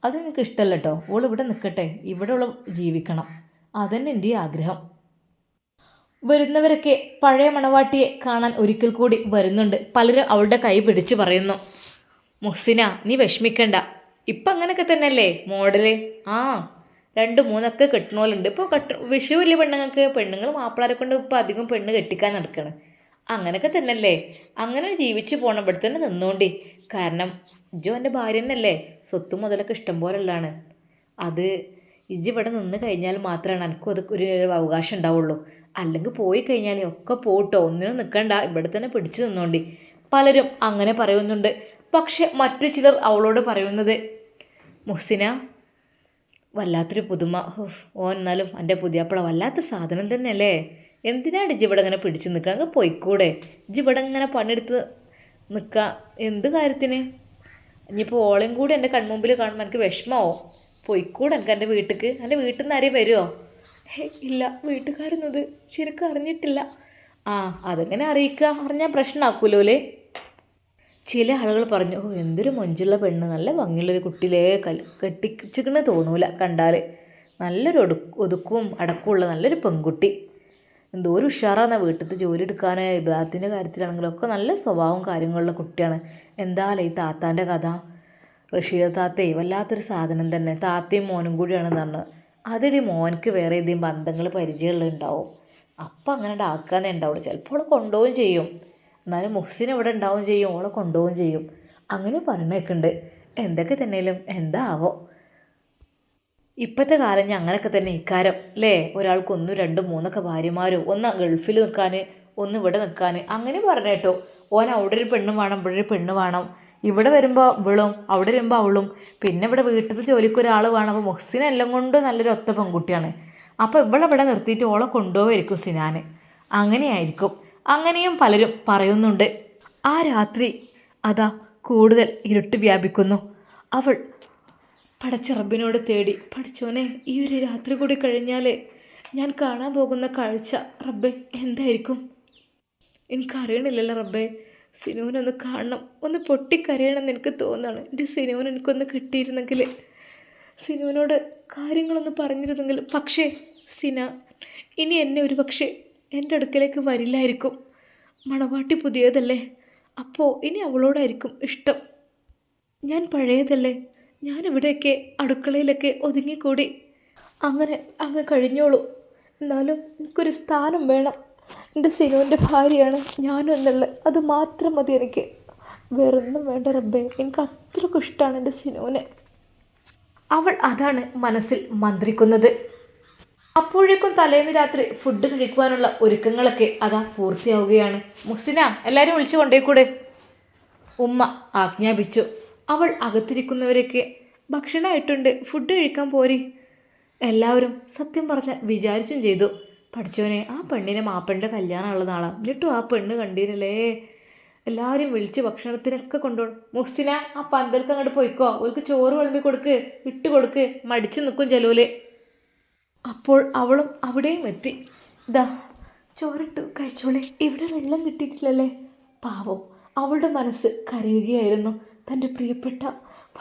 അത് നിങ്ങൾക്ക് ഇഷ്ടമല്ല കേട്ടോ ഓൾ ഇവിടെ നിൽക്കട്ടെ ഇവിടെ ഉള്ള ജീവിക്കണം. അതന്നെ എന്റെ ആഗ്രഹം. വരുന്നവരൊക്കെ പഴയ മണവാട്ടിയെ കാണാൻ ഒരിക്കൽ കൂടി വരുന്നുണ്ട്. പലരും അവളുടെ കൈ പിടിച്ചു പറയുന്നു. മുഹ്സിന നീ വിഷമിക്കണ്ട. ഇപ്പം അങ്ങനെയൊക്കെ തന്നെയല്ലേ? മോഡൽ? ആ രണ്ട് മൂന്നൊക്കെ കെട്ടണോലുണ്ട്. ഇപ്പോൾ കെട്ട വിഷുവില്ലേ പെണ്ണുങ്ങൾക്ക്? പെണ്ണുങ്ങൾ മാപ്പിളാരെ കൊണ്ട് ഇപ്പോൾ അധികം പെണ്ണ് കെട്ടിക്കാൻ നടക്കണം. അങ്ങനെയൊക്കെ തന്നെയല്ലേ? അങ്ങനെ ജീവിച്ചു പോകണം ഇവിടെ തന്നെ നിന്നോണ്ടി. കാരണം ഇജോ എന്റെ ഭാര്യ തന്നെയല്ലേ സ്വത്തും മുതലൊക്കെ ഇഷ്ടം പോലുള്ളതാണ്. അത് ഇജ് ഇവിടെ നിന്ന് കഴിഞ്ഞാൽ മാത്രമാണ് എനിക്കും അത് ഒരു അവകാശം ഉണ്ടാവുള്ളൂ. അല്ലെങ്കിൽ പോയി കഴിഞ്ഞാൽ ഒക്കെ പോട്ടോ. ഒന്നിനും നിൽക്കണ്ട ഇവിടെ തന്നെ പിടിച്ചു നിന്നോണ്ടി. പലരും അങ്ങനെ പറയുന്നുണ്ട്. പക്ഷെ മറ്റു ചിലർ അവളോട് പറയുന്നത് മുഹ്സിന വല്ലാത്തൊരു പുതുമ. ഓ എന്നാലും എന്റെ പുതിയപ്പള വല്ലാത്ത സാധനം തന്നെയല്ലേ? എന്തിനാണ് ഇവിടെ ഇങ്ങനെ പിടിച്ച് നിൽക്കുക? അങ്ങ് പോയിക്കൂടെ. ഇവിടെ ഇങ്ങനെ പണിയെടുത്ത് നിൽക്കുക. എന്ത് കാര്യത്തിന്? ഇനിയിപ്പോൾ ഓളയും കൂടി എന്റെ കൺമുമ്പിൽ കാണുമ്പോൾ എനിക്ക് വിഷമാവോ പോയിക്കൂടെ എനിക്ക് എന്റെ വീട്ടിൽക്ക് എന്റെ വീട്ടിൽ നിന്ന് ആരെയും വരുമോ ഇല്ല. വീട്ടുകാരൊന്നും ശരിക്കും അറിഞ്ഞിട്ടില്ല. ആ അതെങ്ങനെ അറിയിക്കുക? അറിഞ്ഞാൽ പ്രശ്നമാക്കൂലോലേ ചില ആളുകൾ പറഞ്ഞു ഓ എന്തൊരു മൊഞ്ചുള്ള പെണ്ണ്. നല്ല ഭംഗിയുള്ളൊരു കുട്ടിയിലേ കൽ കെട്ടിച്ചിക്കണെന്ന് തോന്നൂല കണ്ടാൽ നല്ലൊരു ഒടുക്കും ഒതുക്കവും അടക്കമുള്ള നല്ലൊരു പെൺകുട്ടി. എന്തോ ഒരു ഉഷാറാണ് വീട്ടിലത്തെ ജോലി എടുക്കാനോ. വിഭാഗത്തിന്റെ കാര്യത്തിലാണെങ്കിലും ഒക്കെ നല്ല സ്വഭാവവും കാര്യങ്ങളുള്ള കുട്ടിയാണ്. എന്തായാലും ഈ താത്താന്റെ കഥ? റഷീദ താത്തേ വല്ലാത്തൊരു സാധനം തന്നെ. താത്തയും മോനും കൂടിയാണെന്ന് പറഞ്ഞു. അതിടി മോനക്ക് വേറെ ഏതെങ്കിലും ബന്ധങ്ങൾ പരിചയമുള്ളുണ്ടാവും അപ്പം അങ്ങനെ ഉണ്ടാക്കാനേ ഉണ്ടാവുള്ളൂ. ചിലപ്പോൾ അവളെ കൊണ്ടുപോവുകയും ചെയ്യും. എന്നാലും മുഹ്സിൻ ഇവിടെ ഉണ്ടാവുകയും ചെയ്യും. ഓളെ കൊണ്ടുപോവുകയും ചെയ്യും. അങ്ങനെ പറഞ്ഞേക്കുണ്ട് എന്തൊക്കെ തന്നെയാലും എന്താ ആവോ ഇപ്പോഴത്തെ കാലം ഞാൻ അങ്ങനെയൊക്കെ തന്നെ ഇക്കാരം അല്ലേ ഒരാൾക്ക് ഒന്നും രണ്ടും മൂന്നൊക്കെ ഭാര്യമാരോ ഒന്ന് ഗൾഫിൽ നിൽക്കാൻ ഒന്ന് ഇവിടെ നിൽക്കാൻ അങ്ങനെ പറഞ്ഞു പറഞ്ഞേട്ടോ ഓൻ അവിടെ ഒരു പെണ്ണ് വേണം ഇവിടെ ഒരു പെണ്ണ് വേണം. ഇവിടെ വരുമ്പോൾ ഇവളും അവിടെ വരുമ്പോൾ അവളും. പിന്നെ ഇവിടെ വീട്ടിൽ ജോലിക്ക് ഒരാൾ വേണം. അപ്പോൾ മുഹ്സിൻ എല്ലാം കൊണ്ടും നല്ലൊരു ഒത്ത പെൺകുട്ടിയാണ്. അപ്പോൾ ഇവളവിടെ നിർത്തിയിട്ട് ഓളെ കൊണ്ടുപോകുമായിരിക്കും സിനാൻ അങ്ങനെയായിരിക്കും. അങ്ങനെയും പലരും പറയുന്നുണ്ട്. ആ രാത്രി അതാ കൂടുതൽ ഇരുട്ട് വ്യാപിക്കുന്നു. അവൾ പടച്ച റബ്ബിനോട് തേടി പഠിച്ചോനെ ഈ ഒരു രാത്രി കൂടി കഴിഞ്ഞാലേ ഞാൻ കാണാൻ പോകുന്ന കാഴ്ച റബ്ബെ എന്തായിരിക്കും? എനിക്കറിയണില്ലല്ലോ റബ്ബെ. സിനുവിനൊന്ന് കാണണം ഒന്ന് പൊട്ടിക്കരയണമെന്ന് എനിക്ക് തോന്നുകയാണ്. എന്റെ സിനുവിന് എനിക്കൊന്ന് കിട്ടിയിരുന്നെങ്കിൽ സിനുവിനോട് കാര്യങ്ങളൊന്ന് പറഞ്ഞിരുന്നെങ്കിൽ പക്ഷേ സിന ഇനി എന്നെ ഒരു പക്ഷേ എന്റെ അടുക്കലേക്ക് വരില്ലായിരിക്കും. മണവാട്ടി പുതിയതല്ലേ? അപ്പോൾ ഇനി അവളോടായിരിക്കും ഇഷ്ടം. ഞാൻ പഴയതല്ലേ? ഞാൻ ഇവിടെയൊക്കെ അടുക്കളയിലൊക്കെ ഒതുങ്ങിക്കൂടി. അങ്ങനെ അങ്ങ് കഴിഞ്ഞോളൂ. എന്നാലും എനിക്കൊരു സ്ഥാനം വേണം. എന്റെ സിനുവിന്റെ ഭാര്യയാണ് ഞാനും എന്നുള്ളത് അത് മാത്രം മതി എനിക്ക്. വേറൊന്നും വേണ്ട റബ്ബേ എനിക്ക് അത്രക്കും ഇഷ്ടമാണ് എന്റെ സിനുവിനെ. അവൾ അതാണ് മനസ്സിൽ മന്ത്രിക്കുന്നത്. അപ്പോഴേക്കും തലേന്ന് രാത്രി ഫുഡ് കഴിക്കുവാനുള്ള ഒരുക്കങ്ങളൊക്കെ അതാ പൂർത്തിയാവുകയാണ്. മുസിന എല്ലാവരും വിളിച്ചു കൊണ്ടേക്കൂടെ ഉമ്മ ആജ്ഞാപിച്ചു. അവൾ അകത്തിരിക്കുന്നവരൊക്കെ ഭക്ഷണമായിട്ടുണ്ട് ഫുഡ് കഴിക്കാൻ പോരി. എല്ലാവരും സത്യം പറഞ്ഞാൽ വിചാരിച്ചും ചെയ്തു. പഠിച്ചവനെ ആ പെണ്ണിനെ മാപ്പിന്റെ കല്യാണമുള്ള നാളാണ് എന്നിട്ടും ആ പെണ്ണ് കണ്ടീനല്ലേ? എല്ലാവരും വിളിച്ച് ഭക്ഷണത്തിനൊക്കെ കൊണ്ടുപോകണം മുഹ്സിന ആ പന്തൽക്ക് അങ്ങോട്ട് പോയിക്കോ. ഓൾക്ക് ചോറ് വിളമ്പി കൊടുക്ക് ഇട്ട് കൊടുക്ക്. മടിച്ച് നിൽക്കും ചെലോൽ. അപ്പോൾ അവളും അവിടെയും എത്തി. ദാ ചോറിട്ട് കഴിച്ചോളെ. ഇവിടെ വെള്ളം കിട്ടിയിട്ടില്ലല്ലേ? പാവം. അവളുടെ മനസ്സ് കരയുകയായിരുന്നു. തന്റെ പ്രിയപ്പെട്ട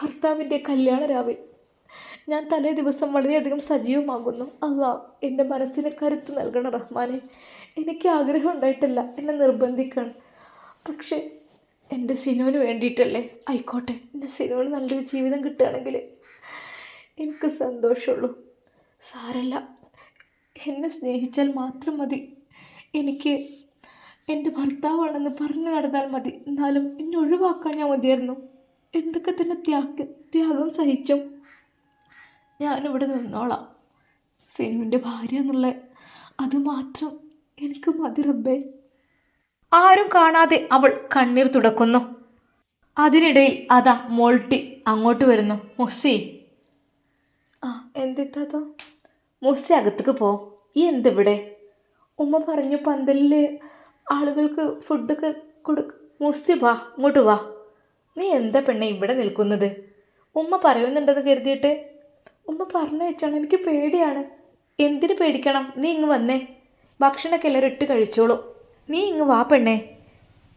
ഭർത്താവിന്റെ കല്യാണ രാവിൽ ഞാൻ തലേ ദിവസം വളരെയധികം സജീവമാകുന്നു. അള്ളാ എന്റെ മനസ്സിന് കരുത്ത് നൽകണം റഹ്മാനെ. എനിക്ക് ആഗ്രഹം ഉണ്ടായിട്ടില്ല എന്നെ നിർബന്ധിക്കണം പക്ഷേ എന്റെ സിനുവിന് വേണ്ടിയിട്ടല്ലേ? ആയിക്കോട്ടെ എന്റെ സിനുവിന് നല്ലൊരു ജീവിതം കിട്ടുകയാണെങ്കിൽ എനിക്ക് സന്തോഷമുള്ളൂ. സാരല്ല എന്നെ സ്നേഹിച്ചാൽ മാത്രം മതി. എനിക്ക് എന്റെ ഭർത്താവാണെന്ന് പറഞ്ഞു നടന്നാൽ മതി. എന്നാലും എന്നെ ഒഴിവാക്കാൻ ഞാൻ മതിയായിരുന്നു. എന്തൊക്കെ തന്നെ ത്യാഗ ത്യാഗം സഹിച്ചും ഞാനിവിടെ നിന്നോളാം. സിനുവിന്റെ ഭാര്യ എന്നുള്ള അത് മാത്രം എനിക്ക് മതി റബ്ബേ. ആരും കാണാതെ അവൾ കണ്ണീർ തുടക്കുന്നു. അതിനിടയിൽ അതാ മോൾട്ടി അങ്ങോട്ട് വരുന്നു. മുസ്സി. ആ എന്തിത്താത്തോ? മുസ്സി അകത്തേക്ക് പോ. ഈ എന്തിവിടെ? ഉമ്മ പറഞ്ഞു പന്തലിൽ ആളുകൾക്ക് ഫുഡൊക്കെ കൊടുക്ക. മുസ്സി വാ ഇങ്ങോട്ട് വാ. നീ എന്താ പെണ്ണെ ഇവിടെ നിൽക്കുന്നത്? ഉമ്മ പറയുന്നുണ്ടെന്ന് കരുതിയിട്ട്? ഉമ്മ പറഞ്ഞു വെച്ചാണ് എനിക്ക് പേടിയാണ്. എന്തിനു പേടിക്കണം? നീ ഇങ്ങ് വന്നേ. ഭക്ഷണമൊക്കെ എല്ലാവരും ഇട്ട് കഴിച്ചോളൂ. നീ ഇങ്ങ് വാ പെണ്ണേ.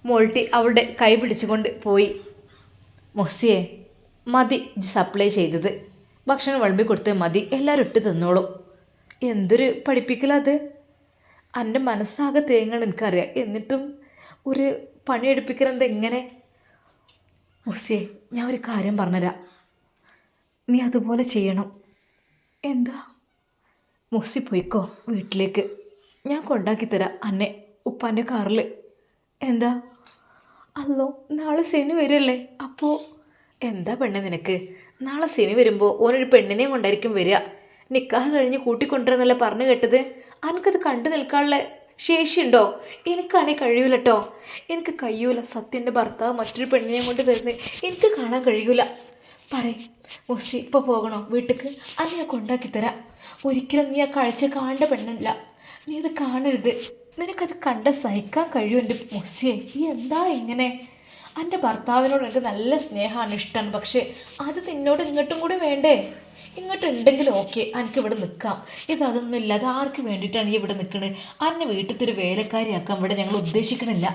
മോൾട്ടി അവളുടെ കൈ പിടിച്ചുകൊണ്ട് പോയി. മൊസിയെ മതി സപ്ലൈ ചെയ്തത്. ഭക്ഷണം വിളമ്പി കൊടുത്ത് മതി. എല്ലാവരും ഇട്ട് തിന്നോളൂ. എന്തൊരു പഠിപ്പിക്കലത് എന്റെ മനസ്സാകെ തേങ്ങണം എനിക്കറിയാം. എന്നിട്ടും ഒരു പണിയെടുപ്പിക്കുന്നത് എങ്ങനെ? മുസിയെ ഞാൻ ഒരു കാര്യം പറഞ്ഞുതരാം നീ അതുപോലെ ചെയ്യണം. എന്താ? മുസി പോയിക്കോ വീട്ടിലേക്ക്. ഞാൻ കൊണ്ടാക്കി തരാം അന്നെ ഉപ്പാന്റെ കാറിൽ എന്താ? അല്ലോ നാളെ ശനി വരില്ലേ? അപ്പോൾ എന്താ പെണ്ണെ നിനക്ക്? നാളെ ശനി വരുമ്പോൾ ഓനൊരു പെണ്ണിനെയും കൊണ്ടായിരിക്കും വരിക നിക്കാഹ് കഴിഞ്ഞ് കൂട്ടിക്കൊണ്ടുവരുന്നല്ലേ പറഞ്ഞു കേട്ടത്? അനക്കത് കണ്ടു നിൽക്കാനുള്ള ശേഷിയുണ്ടോ? എനിക്കാണെങ്കിൽ കഴിയൂല കേട്ടോ എനിക്ക് കഴിയൂല. സത്യന്റെ ഭർത്താവ് മറ്റൊരു പെണ്ണിനെ കൊണ്ട് വരുന്നത് എനിക്ക് കാണാൻ കഴിയൂല. പറയും മുസി ഇപ്പോൾ പോകണോ? വീട്ടിക്ക്? അന്നെ ഞാൻ കൊണ്ടാക്കി തരാം. ഒരിക്കലും നീ ആ കാഴ്ച കാണേണ്ട പെണ്ണല്ല. നീ അത് കാണരുത്. നിനക്കത് കണ്ട സഹിക്കാൻ കഴിയും എന്റെ മുസിയെ നീ എന്താ ഇങ്ങനെ? എന്റെ ഭർത്താവിനോട് എനിക്ക് നല്ല സ്നേഹമാണ് ഇഷ്ടമാണ് പക്ഷേ അത് നിന്നോട് ഇങ്ങോട്ടും കൂടി വേണ്ടേ? ഇങ്ങോട്ട് ഉണ്ടെങ്കിൽ ഓക്കെ എനിക്ക് ഇവിടെ നിൽക്കാം ഇത് അതൊന്നും ഇല്ല അത് ആർക്ക് വേണ്ടിയിട്ടാണ് ഈ ഇവിടെ നിൽക്കുന്നത് അന്നെ വീട്ടിലത്തെ ഒരു വേലക്കാരിയാക്കാൻ ഇവിടെ ഞങ്ങൾ ഉദ്ദേശിക്കണില്ല.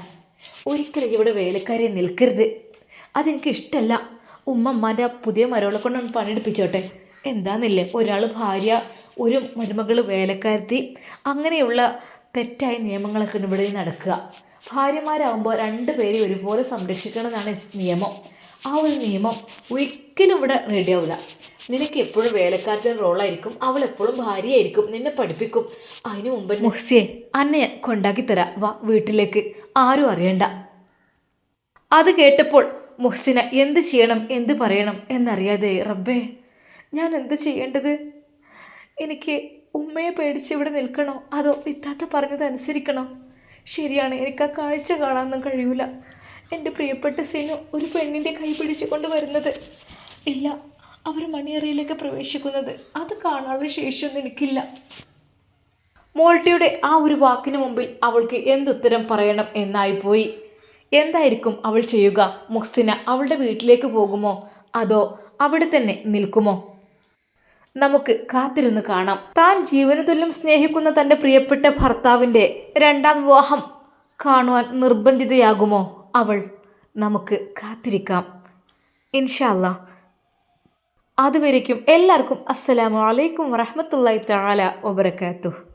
ഒരിക്കലും ഇവിടെ വേലക്കാരി നിൽക്കരുത്. അതെനിക്ക് ഇഷ്ടമല്ല ഉമ്മമ്മാന്റെ ആ പുതിയ മരവളെ കൊണ്ടൊന്ന് പണിയെടുപ്പിച്ചോട്ടെ. എന്താന്നില്ലേ? ഒരാൾ ഭാര്യ ഒരു മരുമകൾ വേലക്കാരത്തി അങ്ങനെയുള്ള തെറ്റായ നിയമങ്ങളൊക്കെ ഇവിടെ നടക്കുക. ഭാര്യമാരാകുമ്പോൾ രണ്ട് പേരെ ഒരുപോലെ സംരക്ഷിക്കണം എന്നാണ് നിയമം. ആ ഒരു നിയമം ഒരിക്കലും ഇവിടെ റെഡിയാവില്ല നിനക്ക് എപ്പോഴും വേലക്കാരത്തെ റോളായിരിക്കും അവൾ എപ്പോഴും ഭാര്യയായിരിക്കും നിന്നെ പഠിപ്പിക്കും. അതിനു മുമ്പ് മുഹ്സിയെ അന്നെ കൊണ്ടാക്കി തരാം. വാ വീട്ടിലേക്ക്. ആരും അറിയണ്ട. അത് കേട്ടപ്പോൾ മുഹ്സിന എന്ത് ചെയ്യണം എന്ത് പറയണം എന്നറിയാതെ റബ്ബേ ഞാൻ എന്ത് ചെയ്യേണ്ടത്? എനിക്ക് ഉമ്മയെ പേടിച്ച് ഇവിടെ നിൽക്കണോ? അതോ ഇത്താത്ത പറഞ്ഞത് അനുസരിക്കണോ? ശരിയാണ് എനിക്ക് ആ കാഴ്ച കാണാനൊന്നും കഴിയൂല. എന്റെ പ്രിയപ്പെട്ട സിനു ഒരു പെണ്ണിന്റെ കൈ പിടിച്ചുകൊണ്ട് വരുന്നത്. ഇല്ല അവർ മണിയറയിലേക്ക് പ്രവേശിക്കുന്നത് അത് കാണാനുള്ള ശേഷിയൊന്നും എനിക്കില്ല. മോൾട്ടിയുടെ ആ ഒരു വാക്കിന് മുമ്പിൽ അവൾക്ക് എന്തുത്തരം പറയണം എന്നായിപ്പോയി. എന്തായിരിക്കും അവൾ ചെയ്യുക? മുഹ്സിന അവളുടെ വീട്ടിലേക്ക് പോകുമോ? അതോ അവിടെ തന്നെ നിൽക്കുമോ? നമുക്ക് കാത്തിരുന്ന് കാണാം. താൻ ജീവനതുല്യം സ്നേഹിക്കുന്ന തന്റെ പ്രിയപ്പെട്ട ഭർത്താവിന്റെ രണ്ടാം വിവാഹം കാണുവാൻ നിർബന്ധിതയാകുമോ അവൾ? നമുക്ക് കാത്തിരിക്കാം. ഇൻഷാല്ല അതുവരേക്കും എല്ലാവർക്കും അസ്സലാമു അലൈക്കും വറഹമത്തല്ലാത്ത തആല വബറകാതുഹു.